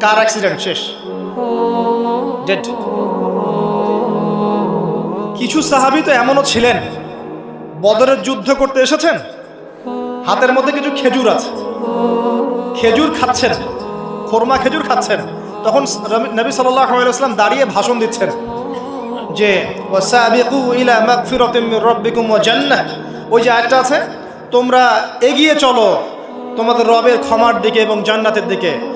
কার accident শেষ dead কিছু সাহাবি তো এমনও ছিলেন। বদরের যুদ্ধ করতে এসেছেন। হাতের মধ্যে কিছু খেজুর আছে। খেজুর খাচ্ছেন। খোরমা খেজুর খাচ্ছেন। তখন নবী আলাইসলাম দাঁড়িয়ে ভাষণ দিচ্ছেন যে ওই যে আয়াতটা আছে, তোমরা এগিয়ে চলো তোমাদের রবের ক্ষমার দিকে এবং জান্নাতের দিকে।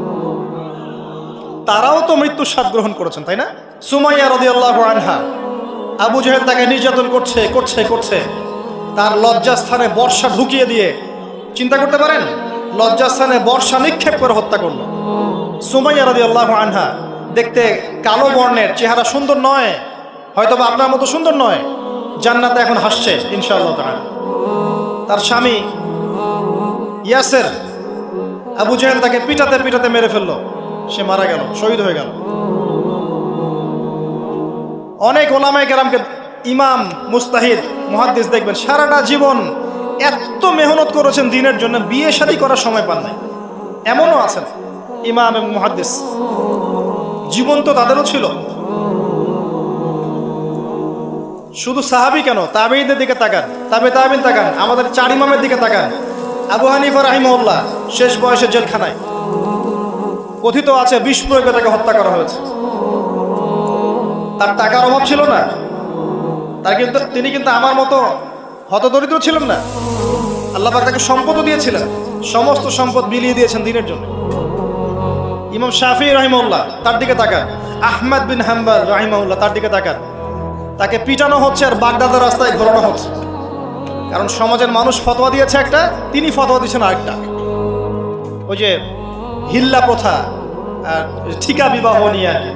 তারাও তো মৃত্যুর স্বাদ গ্রহণ করেছেন, তাই না? সুমাইয়া রদিয়াল্লাহ আনহা আবু জাহেদ তাকে নির্যাতন করছে করছে করছে। তার লজ্জাস্থানে বর্ষা ঢুকিয়ে দিয়ে, চিন্তা করতে পারেন? লজ্জাস্থানে বর্ষা নিক্ষেপ করে হত্যা করল। সুমাইয়া রদিয়াল্লাহ আনহা দেখতে কালো বর্ণের চেহারা সুন্দর নয় হয়তো বা আপনার মতো সুন্দর নয়। জান্নাতে এখন হাসছে, ইনশাআল্লাহ তাআলা। তার স্বামী ইয়াসের আবু জাহেল তাকে পিটাতে পিটাতে মেরে ফেলল। সে মারা গেল, শহীদ হয়ে গেল। অনেক ওলামায় কেরামকে ইমাম, মুস্তাহিদ, মুহাদ্দিস দেখবেন, সারাটা জীবন এত মেহনত করেছেন দিনের জন্য, বিয়ে শাদী করার সময় পান নাই। এমনও আছেন ইমাম এবং জীবন তো তাদেরও ছিল। শুধু সাহাবি কেন? তাবেইদের দিকে তাকান, তাবে তাবিন তাকান, আমাদের চার ইমামের দিকে তাকান। আবু হানিফা রাহিমউল্লাহ শেষ বয়সে জেলখানায়। কথিত আছে, বিষ প্রয়োগে তাকে হত্যা করা হয়েছে। তার টাকার অভাব ছিল না। তার কিন্তু, তিনি কিন্তু আমার মতো হতদরিদ্র ছিলেন না। আল্লাহ তাকে সম্পদও দিয়েছিলেন। সমস্ত সম্পদ বিলিয়ে দিয়েছেন দিনের জন্য। ইমাম শাফি রাহিমউল্লাহ তার দিকে তাকান। আহমদ বিন হাম্বার রাহিমউল্লাহ তার দিকে তাকান। তাকে পিটানো হচ্ছে আর বাগদাদের রাস্তায় ঘোরানো হচ্ছে। কারণ সমাজের মানুষ ফতোয়া দিয়েছে একটা, তিনি ফতোয়া দিয়েছেন আরেকটা। ওই যে হিল্লা প্রথা ঠিকা বিবাহ নিয়ে আর কি।